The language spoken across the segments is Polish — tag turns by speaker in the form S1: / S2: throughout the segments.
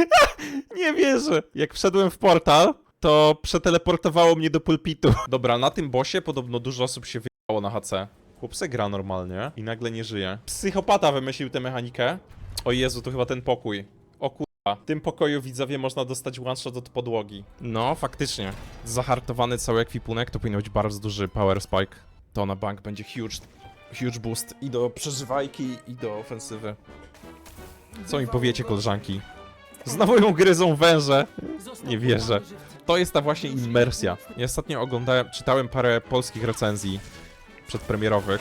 S1: Nie wierzę. Jak wszedłem w portal, to przeteleportowało mnie do pulpitu. Dobra, na tym bosie podobno dużo osób się wyjechało na HC. Chłopce gra normalnie i nagle nie żyje. Psychopata wymyślił tę mechanikę. O Jezu, to chyba ten pokój. O kurwa. W tym pokoju widzowie można dostać one shot od podłogi. No, faktycznie. Zahartowany cały ekwipunek to powinien być bardzo duży power spike. To na bank będzie huge, huge boost i do przeżywajki i do ofensywy. Co mi powiecie, koleżanki? Znowu ją gryzą węże. Nie wierzę. To jest ta właśnie immersja. Ja ostatnio oglądałem, czytałem parę polskich recenzji przedpremierowych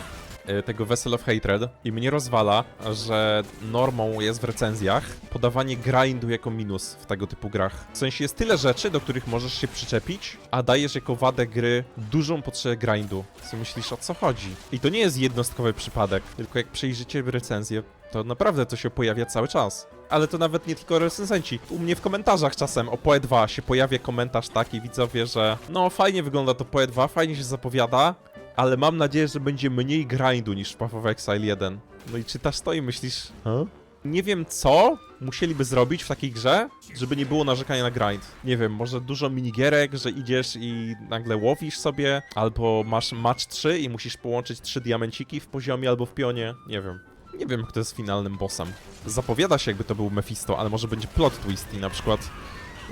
S1: y, tego Vessel of Hatred i mnie rozwala, że normą jest w recenzjach podawanie grindu jako minus w tego typu grach. W sensie jest tyle rzeczy, do których możesz się przyczepić, a dajesz jako wadę gry dużą potrzebę grindu. Co myślisz, o co chodzi? I to nie jest jednostkowy przypadek, tylko jak przejrzycie recenzję, to naprawdę to się pojawia cały czas. Ale to nawet nie tylko recenzenci. U mnie w komentarzach czasem o PoE 2 się pojawia komentarz taki, widzowie, że no fajnie wygląda to PoE 2, fajnie się zapowiada, ale mam nadzieję, że będzie mniej grindu niż w Path of Exile 1. No i czytasz to i myślisz, huh? Nie wiem co musieliby zrobić w takiej grze, żeby nie było narzekania na grind. Nie wiem, może dużo minigierek, że idziesz i nagle łowisz sobie, albo masz match 3 i musisz połączyć trzy diamenciki w poziomie albo w pionie. Nie wiem. Nie wiem, kto jest finalnym bossem. Zapowiada się, jakby to był Mephisto, ale może będzie plot twist i na przykład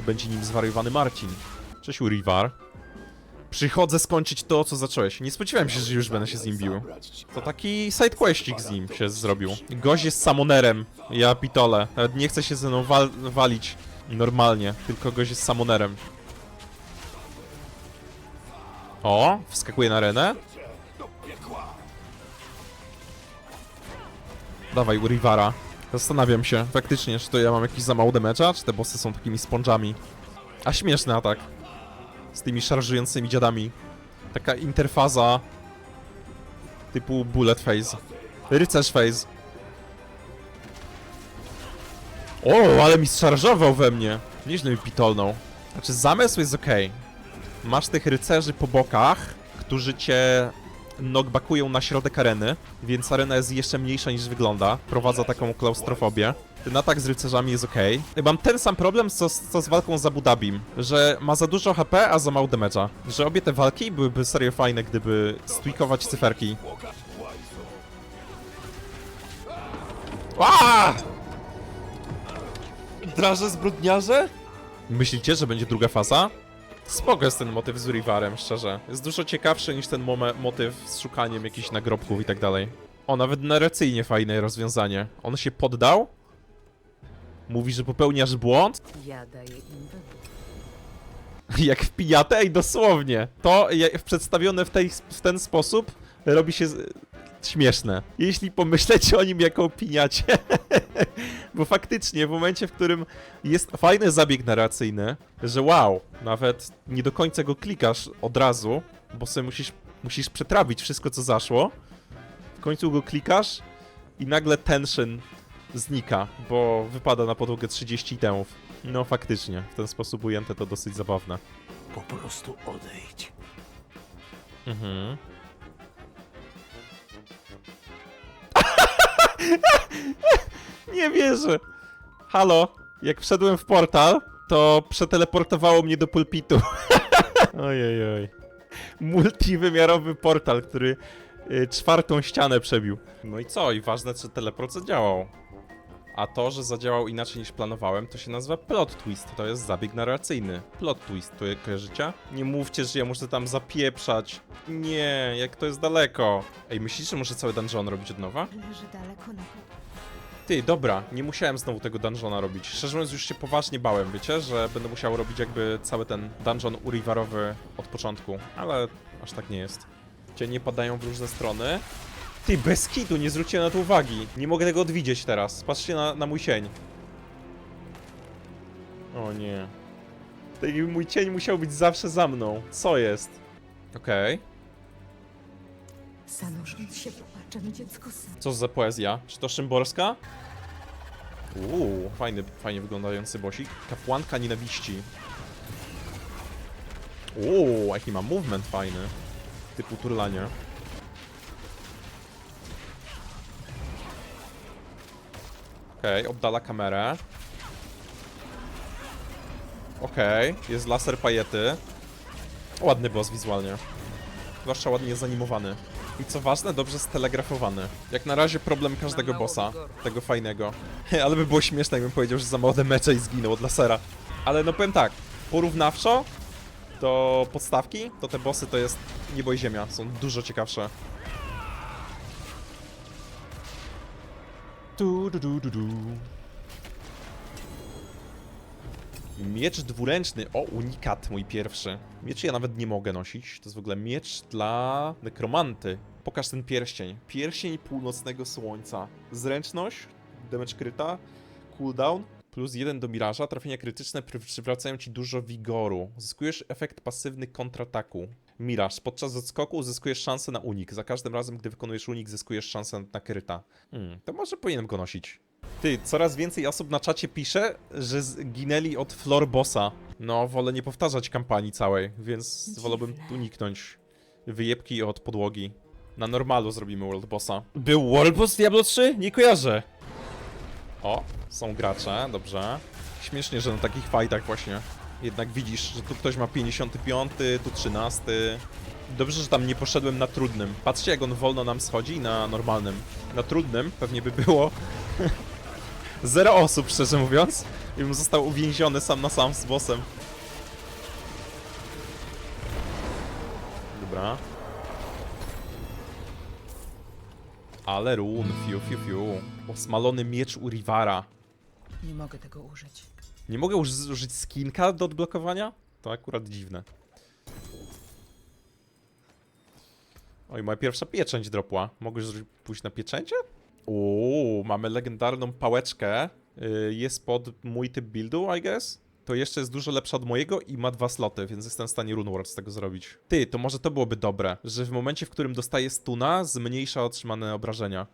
S1: będzie nim zwariowany Marcin. Cześć, Urivar. Przychodzę skończyć to, co zacząłeś. Nie spodziewałem się, że już będę się z nim bił. To taki sidequestik z nim się zrobił. Gość jest samonerem. Ja pitole. Nawet nie chce się ze mną wal walić normalnie, tylko gość jest samonerem. O, wskakuje na arenę. Dawaj, Urivara. Zastanawiam się, faktycznie, czy to ja mam jakiś za mało damage'a, czy te bossy są takimi sponżami. A śmieszny atak. Z tymi szarżującymi dziadami. Taka interfaza typu bullet phase. Rycerz phase. O, ale mi szarżował we mnie. Nieźle mi pitolnął. Znaczy, zamysł jest ok. Masz tych rycerzy po bokach, którzy cię knockbackują na środek areny, więc arena jest jeszcze mniejsza niż wygląda. Prowadza taką klaustrofobię. Ten atak z rycerzami jest ok. Mam ten sam problem co, co z walką z Abu Dhabim, że ma za dużo HP, a za mało damage'a. Że obie te walki byłyby serio fajne, gdyby stwikować cyferki. Aaaa! Draże zbrodniarze? Myślicie, że będzie druga faza? Spoko jest ten motyw z Rivarem, szczerze. Jest dużo ciekawszy niż ten motyw z szukaniem jakichś nagrobków i tak dalej. O, nawet narracyjnie fajne rozwiązanie. On się poddał? Mówi, że popełniasz błąd?
S2: Ja daję im.
S1: Jak w pijatę? Ej, dosłownie. To przedstawione w, tej, w ten sposób robi się. Śmieszne. Jeśli pomyślecie o nim jako o piniacie. Bo faktycznie, w momencie, w którym jest fajny zabieg narracyjny, że wow, nawet nie do końca go klikasz od razu, bo sobie musisz, musisz przetrawić wszystko, co zaszło. W końcu go klikasz i nagle tension znika, bo wypada na podłogę 30 itemów. No faktycznie, w ten sposób ujęte to dosyć zabawne.
S3: Po prostu odejdź.
S1: Mhm. Nie wierzę. Halo, jak wszedłem w portal, to przeteleportowało mnie do pulpitu. Ojej, oj. Multiwymiarowy portal, który y, czwartą ścianę przebił. No i co? I ważne, czy teleport zadziałał. A to, że zadziałał inaczej niż planowałem, to się nazywa plot twist. To jest zabieg narracyjny. Plot twist, to kojarzycie? Nie mówcie, że ja muszę tam zapieprzać. Nie, jak to jest daleko. Ej, myślisz, że muszę cały dungeon robić od nowa?
S2: Leży daleko na.
S1: Ty, dobra, nie musiałem znowu tego dungeona robić. Szczerze mówiąc, już się poważnie bałem, wiecie, że będę musiał robić jakby cały ten dungeon uriwarowy od początku, ale aż tak nie jest. Cienie padają w różne strony. Ty, bez kitu, nie zwróciłem na to uwagi. Nie mogę tego odwidzieć teraz. Patrzcie na, na mój cień. O nie. Taki mój cień musiał być zawsze za mną. Co jest? Okej.
S2: Się dziecko sam.
S1: Co za poezja? Czy to Szymborska? Uuu, fajny, fajnie wyglądający bosik. Kapłanka nienawiści. Uuu, jaki ma movement fajny. Typu turlanie. Okej, oddala kamerę. Okej, jest laser pajety. Ładny boss wizualnie. Zwłaszcza ładnie zanimowany. I co ważne, dobrze stelegrafowany. Jak na razie problem każdego bossa. Tego fajnego. Ale by było śmieszne, jakbym powiedział, że za młode mecze i zginął od lasera. Ale no powiem tak, porównawczo do podstawki, to te bossy to jest niebo i ziemia. Są dużo ciekawsze. Du, du, du, du. Miecz dwuręczny. O, unikat mój pierwszy. Miecz ja nawet nie mogę nosić. To jest w ogóle miecz dla nekromanty. Pokaż ten pierścień. Pierścień północnego słońca. Zręczność, damage kryta, cooldown, plus jeden do miraża. Trafienia krytyczne przywracają ci dużo wigoru. Zyskujesz efekt pasywny kontrataku. Miraż. Podczas odskoku uzyskujesz szansę na unik. Za każdym razem, gdy wykonujesz unik, zyskujesz szansę na kryta. Hmm, to może powinienem go nosić. Ty, coraz więcej osób na czacie pisze, że zginęli od floor bossa. No, wolę nie powtarzać kampanii całej, więc
S2: Dziwne.
S1: wolałbym uniknąć wyjebki od podłogi. Na normalu zrobimy World Bossa. Był World Boss Diablo 3? Nie kojarzę. O, są gracze, dobrze. Śmiesznie, że na takich fightach właśnie jednak widzisz, że tu ktoś ma 55, tu 13. Dobrze, że tam nie poszedłem na trudnym. Patrzcie, jak on wolno nam schodzi na normalnym. Na trudnym pewnie by było zero osób, szczerze mówiąc. I bym został uwięziony sam na sam z bossem. Dobra. Ale run, fiu, fiu, fiu. Osmalony miecz Urivara.
S2: Nie mogę tego użyć.
S1: Nie mogę uż- użyć skinka do odblokowania? To akurat dziwne. Oj, moja pierwsza pieczęć dropła. Mogę już pójść na pieczęcie? Uuu, mamy legendarną pałeczkę. Yy, jest pod mój typ buildu, I guess. To jeszcze jest dużo lepsza od mojego i ma dwa sloty, więc jestem w stanie Runeward z tego zrobić. Ty, to może to byłoby dobre, że w momencie, w którym dostaję stuna, zmniejsza otrzymane obrażenia.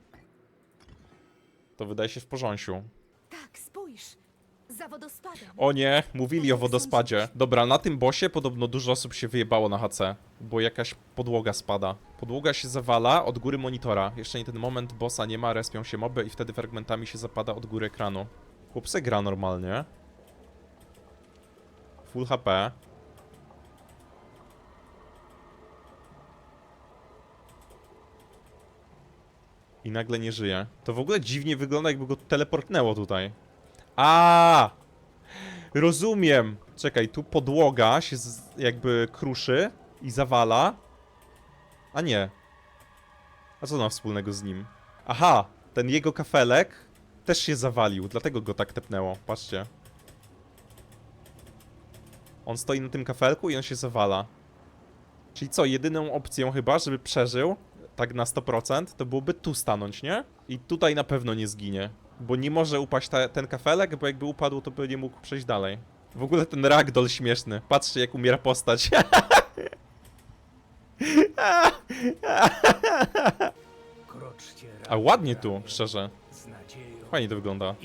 S1: To wydaje się w porządku.
S2: Tak, spójrz. Za wodospadem.
S1: O nie, mówili o wodospadzie. Dobra, na tym bosie podobno dużo osób się wyjebało na HC, bo jakaś podłoga spada. Podłoga się zawala od góry monitora. Jeszcze nie ten moment, bossa nie ma, respią się moby i wtedy fragmentami się zapada od góry ekranu. Chłopce gra normalnie. Full HP. I nagle nie żyje. To w ogóle dziwnie wygląda, jakby go teleportnęło tutaj. A, Rozumiem. Czekaj, tu podłoga się jakby kruszy i zawala. A nie. A co ma wspólnego z nim? Aha, ten jego kafelek też się zawalił, dlatego go tak tepnęło. Patrzcie. On stoi na tym kafelku i on się zawala. Czyli co, jedyną opcją chyba, żeby przeżył, tak na 100%, to byłoby tu stanąć, nie? I tutaj na pewno nie zginie. Bo nie może upaść ta, ten kafelek, bo jakby upadł, to by nie mógł przejść dalej. W ogóle ten ragdoll śmieszny. Patrzcie, jak umiera postać. A ładnie tu, szczerze. Fajnie to wygląda.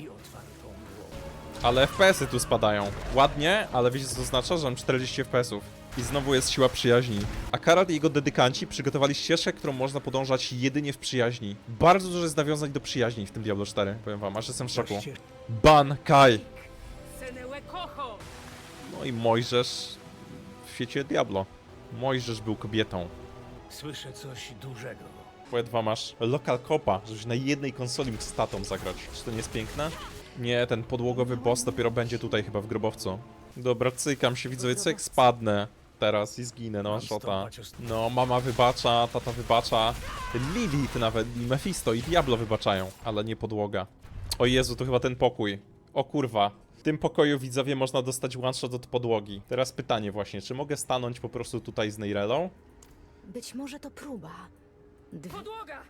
S1: Ale FPS-y tu spadają. Ładnie, ale wiecie co to oznacza? Że mam 40 FPS-ów. I znowu jest siła przyjaźni. A Karat i jego dedykanci przygotowali ścieżkę, którą można podążać jedynie w przyjaźni. Bardzo dużo jest nawiązań do przyjaźni w tym Diablo 4, powiem wam, aż jestem w szoku. Ban Kai. No i Mojżesz w świecie Diablo. Mojżesz był kobietą.
S3: Słyszę coś dużego.
S1: Powiedz wam masz lokal kopa, żebyś na jednej konsoli mógł statą zagrać. Czy to nie jest piękne? Nie, ten podłogowy boss dopiero będzie tutaj chyba w grobowcu. Dobra, cykam się, widzowie, cyk, spadnę teraz i zginę, no szota. No, mama wybacza, tata wybacza. Lilith nawet, i Mephisto i Diablo wybaczają, ale nie podłoga. O Jezu, to chyba ten pokój. O kurwa. W tym pokoju widzowie można dostać one shot od podłogi. Teraz pytanie właśnie, czy mogę stanąć po prostu tutaj z Neirelą?
S2: Być może to próba. Dwie...
S4: Podłoga!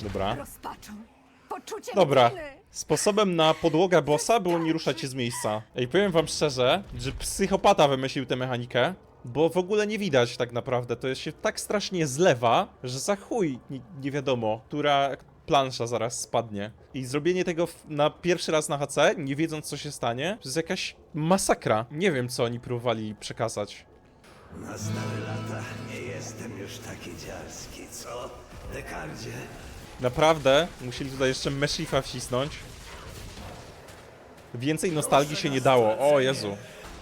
S1: Dobra.
S2: Rozpaczą. Poczuciem
S1: Dobra.
S2: winy.
S1: Sposobem na podłogę bossa było nie ruszać się z miejsca. Ej, powiem wam szczerze, że psychopata wymyślił tę mechanikę, bo w ogóle nie widać tak naprawdę. To jest się tak strasznie zlewa, że za chuj nie, nie wiadomo, która plansza zaraz spadnie. I zrobienie tego w, na pierwszy raz na HC, nie wiedząc co się stanie, to jest jakaś masakra. Nie wiem co oni próbowali przekazać.
S5: Na stare lata nie jestem już taki dziarski, co? Dekardzie,
S1: Naprawdę musieli tutaj jeszcze Meshifa wcisnąć. Więcej nostalgii się nie dało. O Jezu.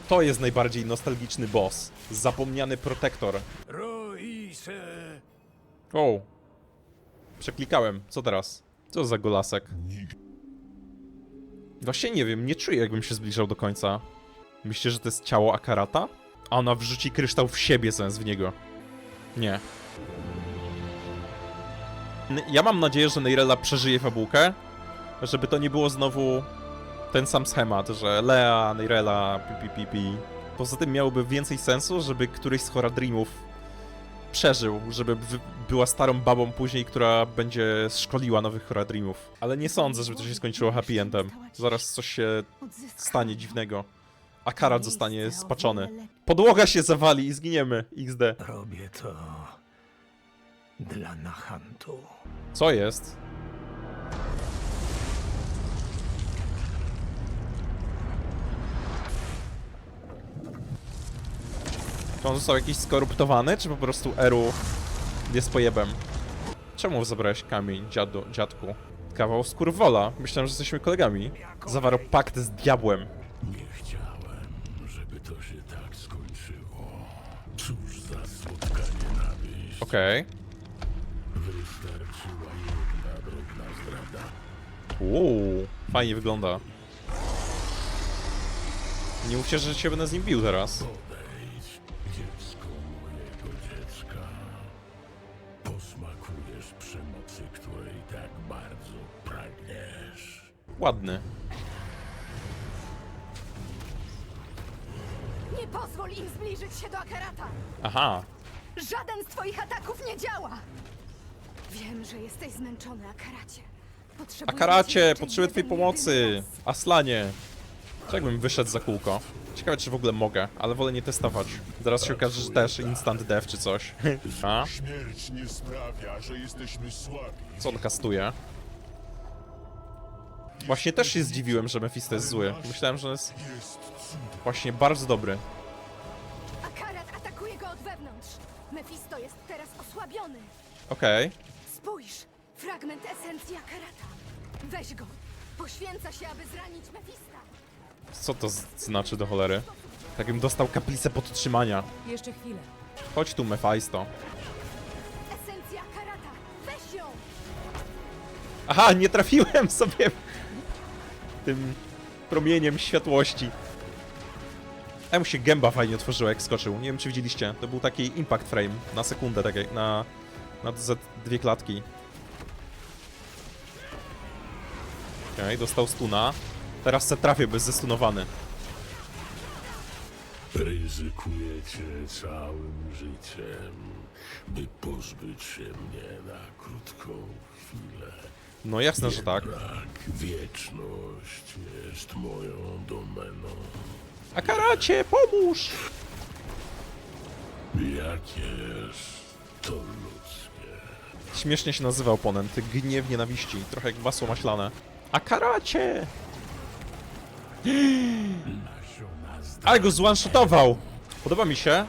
S1: To jest najbardziej nostalgiczny boss. Zapomniany protektor. O. Przeklikałem. Co teraz? Co za golasek? Właśnie nie wiem, nie czuję jakbym się zbliżał do końca. Myślicie, że to jest ciało Akarata? A ona wrzuci kryształ w siebie zamiast w niego. Nie. Ja mam nadzieję, że Neirella przeżyje fabułkę, żeby to nie było znowu ten sam schemat, że Lea, Neirella, pi, pi, pi, pi. Poza tym miałoby więcej sensu, żeby któryś z Horadrimów przeżył, żeby była starą babą później, która będzie szkoliła nowych Horadrimów. Ale nie sądzę, żeby to się skończyło happy endem. Zaraz coś się stanie dziwnego. A Karat zostanie spaczony. Podłoga się zawali i zginiemy. XD.
S3: Robię to dla Nahantu.
S1: Co jest? Czy on został jakiś skoruptowany, czy po prostu Eru jest pojebem? Czemu zabrałeś kamień, dziadu, dziadku? Kawał skurwola. Myślałem, że jesteśmy kolegami. Zawarł pakt z diabłem.
S4: Nie chciałem, żeby to się tak skończyło. Cóż za słodka nienawiść.
S1: Okej.
S4: Wystarczyła
S1: Uuu, fajnie wygląda. Nie mówcie, że cię będę z nim bił teraz.
S4: Podejdź, dziecko mojego dziecka. Posmakujesz przemocy, której tak bardzo pragniesz.
S1: Ładny.
S2: Nie pozwól im zbliżyć się do Akarata!
S1: Aha.
S2: Żaden z twoich ataków nie działa! Wiem, że jesteś zmęczony, Akaracie.
S1: Akaracie,
S2: jeszcze
S1: potrzebuję twojej pomocy. Aslanie. Co jakbym wyszedł za kółko? Ciekawe, czy w ogóle mogę, ale wolę nie testować. Zaraz się okaże, że też instant death czy coś. A?
S5: Śmierć nie sprawia, że jesteśmy słabi.
S1: Co on kastuje? Właśnie też się zdziwiłem, że Mephisto jest zły. Myślałem, że jest
S5: Jest
S1: właśnie bardzo dobry.
S2: Akarat atakuje go od wewnątrz. Mephisto jest teraz osłabiony.
S1: Okej.
S2: Spójrz! Fragment esencji Akarata. Weź go. Poświęca się, aby zranić Mephista.
S1: Co to z- znaczy do cholery? Tak bym dostał kaplicę podtrzymania.
S6: Jeszcze chwilę.
S1: Chodź tu, Mephisto.
S2: Esencja Akarata. Weź ją!
S1: Aha, nie trafiłem sobie tym promieniem światłości. A mu się gęba fajnie otworzyła, jak skoczył. Nie wiem, czy widzieliście. To był taki impact frame na sekundę, tak jak na, na z dwie klatki. Okej, dostał stuna. Teraz se trafię bez zestunowany.
S4: Ryzykujecie całym życiem, by pozbyć się mnie na krótką chwilę.
S1: No jasne, że tak.
S4: Tak, wieczność jest moją domeną.
S1: A karacie, pomóż!
S4: Jakież to ludzkie.
S1: Śmiesznie się nazywa oponent. Gniew nienawiści. Trochę jak masło maślane. A karacie! Ale go zwanshotował! Podoba mi się.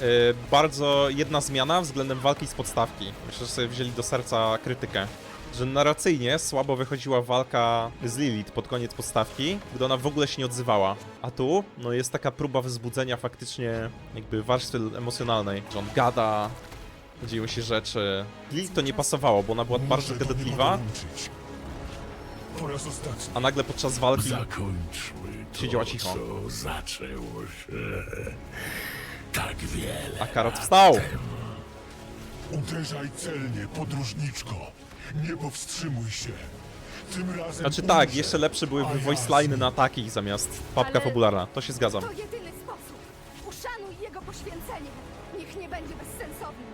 S1: Yy, bardzo jedna zmiana względem walki z podstawki. Myślę, że sobie wzięli do serca krytykę. Że narracyjnie słabo wychodziła walka z Lilith pod koniec podstawki, gdy ona w ogóle się nie odzywała. A tu, no jest taka próba wzbudzenia faktycznie jakby warstwy emocjonalnej. Że on gada, dzieją się rzeczy. Lilith to nie pasowało, bo ona była bardzo gadatliwa.
S5: Po raz ostatni.
S1: a nagle podczas walki
S4: Zakończmy to,
S1: Siedziała cicho.
S4: co zaczęło się tak wiele.
S1: a Karat wstał!
S5: Uderzaj celnie, podróżniczko. Nie powstrzymuj się. Tym razem
S1: Znaczy tak,
S5: umrze.
S1: jeszcze lepsze byłyby
S5: ja
S1: voice line'y na ataki zamiast papka
S2: Ale-
S1: fabularna. To się zgadzam.
S2: To jedyny sposób. Uszanuj jego poświęcenie. Niech nie będzie bezsensowny.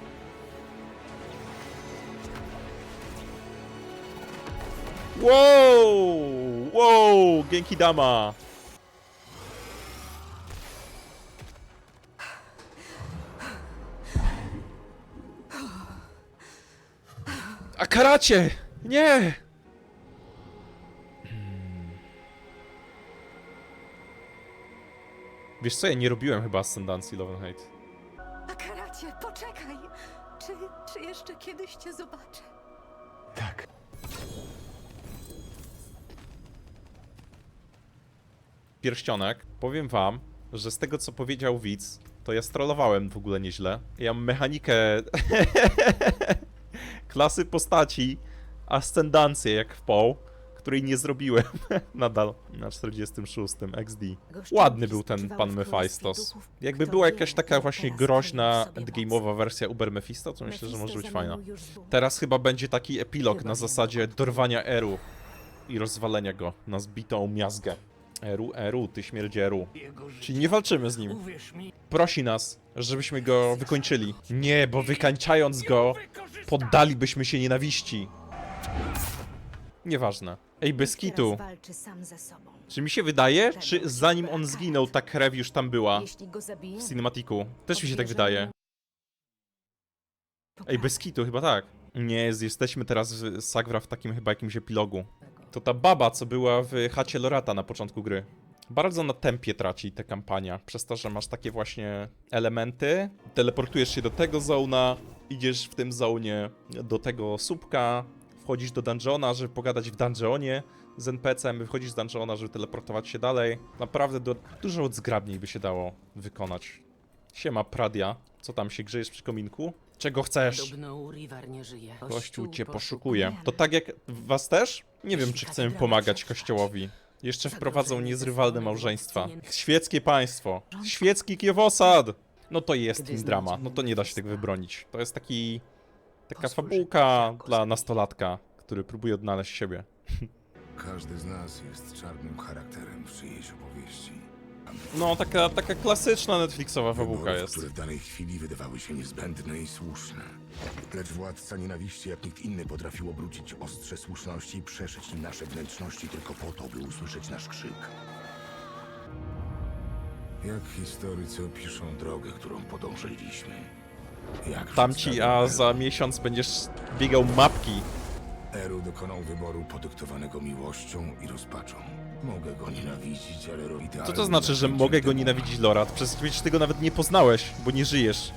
S1: Wow! Wow! Genki dama! A karacie! Nie! Wiesz co, ja nie robiłem chyba ascendancji Love and Hate.
S2: Akaracie, poczekaj. Czy, czy jeszcze kiedyś cię zobaczę?
S3: Tak,
S1: pierścionek. Powiem wam, że z tego co powiedział widz, to ja strollowałem w ogóle nieźle. Ja mam mechanikę klasy postaci, ascendancję jak w PoE, której nie zrobiłem nadal na 46 XD. Ładny był ten pan Mephistos. Jakby była jakaś taka właśnie groźna, endgame'owa wersja Uber Mephisto, to myślę, że może być fajna. Teraz chyba będzie taki epilog na zasadzie dorwania Eru i rozwalenia go na zbitą miazgę. Eru, Eru, ty śmierdzie Eru. Czyli nie walczymy z nim. Prosi nas, żebyśmy go wykończyli. Nie, bo wykańczając go, poddalibyśmy się nienawiści. Nieważne. Ej, bez kitu.
S2: walczy sam ze sobą.
S1: Czy mi się wydaje, czy zanim on zginął, ta krew już tam była w cinematiku? Też mi się tak wydaje. Ej, bez kitu, chyba tak. Nie, jest- jesteśmy teraz w Sagra w takim chyba jakimś epilogu. To ta baba, co była w chacie Lorata na początku gry. Bardzo na tempie traci ta kampania, przez to, że masz takie właśnie elementy. Teleportujesz się do tego zona, idziesz w tym zonie do tego słupka, wchodzisz do dungeona, żeby pogadać w dungeonie z NPC-em, wychodzisz z dungeona, żeby teleportować się dalej. Naprawdę do, dużo zgrabniej by się dało wykonać. Siema Pradia, co tam się grzejesz przy kominku? Czego chcesz?
S6: Podobno Urivar nie żyje.
S1: Kościół cię poszukuje. To tak jak was też? Nie wiem, czy chcemy pomagać Kościołowi. Jeszcze wprowadzą niezrywalne małżeństwa. Świeckie państwo. Świecki Kiewosad! No to jest im drama. No to nie da się tego wybronić. To jest taki... Taka fabułka dla nastolatka, który próbuje odnaleźć siebie.
S7: Każdy z nas jest czarnym charakterem w czyjejś opowieści.
S1: No, taka, taka klasyczna Netflixowa fabułka
S7: Wyborów,
S1: jest.
S7: które w danej chwili wydawały się niezbędne i słuszne. Lecz władca nienawiści jak nikt inny potrafił obrócić ostrze słuszności i przeszyć nim nasze wnętrzności tylko po to, by usłyszeć nasz krzyk. Jak historycy opiszą drogę, którą podążyliśmy? Jak
S1: Tamci,
S7: przedstawią
S1: a za miesiąc będziesz biegał mapki.
S7: Eru dokonał wyboru podyktowanego miłością i rozpaczą. Mogę go nienawidzić, ale robi
S1: Co to znaczy, że mogę go nienawidzić, Lorat? Przez przecież ty go nawet nie poznałeś, bo nie żyjesz.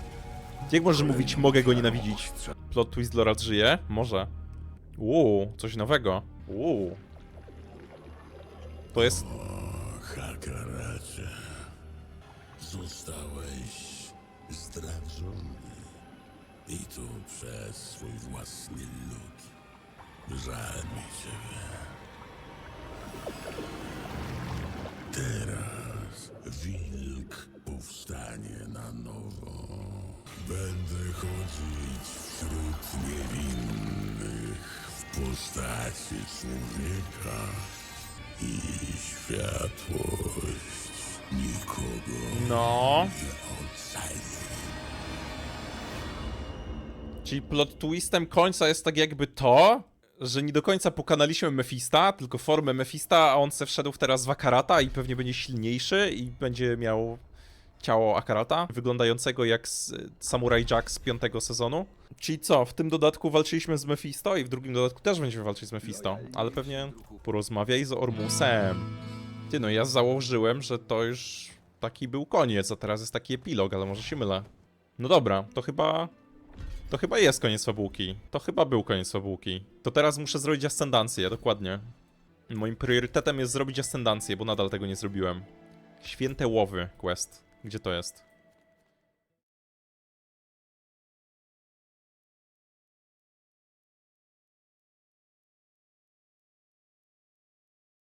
S1: Jak możesz mówić, mogę go nienawidzić? Plot twist Lorat żyje? Może. Uuu, coś nowego. Uuu. To jest...
S4: Hakaracie, zostałeś zdradzony. I to przez swój własny lud. Żal mi ciebie. Teraz wilk powstanie na nowo. Będę chodzić wśród niewinnych w postaci człowieka i światłość nikogo
S1: No...
S4: nie ocali.
S1: Czyli plot twistem końca jest tak jakby to, że nie do końca pokonaliśmy Mefista, tylko formę Mefista, a on se wszedł teraz w Akarata i pewnie będzie silniejszy i będzie miał ciało Akarata, wyglądającego jak Samurai Jack z piątego sezonu. Czyli co, w tym dodatku walczyliśmy z Mephisto i w drugim dodatku też będziemy walczyć z Mephisto, ale pewnie porozmawiaj z Ormusem. Ty no, ja założyłem, że to już taki był koniec, a teraz jest taki epilog, ale może się mylę. No dobra, to chyba to chyba jest koniec fabułki. To chyba był koniec fabułki. To teraz muszę zrobić ascendancję, dokładnie. Moim priorytetem jest zrobić ascendancję, bo nadal tego nie zrobiłem. Święte Łowy quest. Gdzie to jest?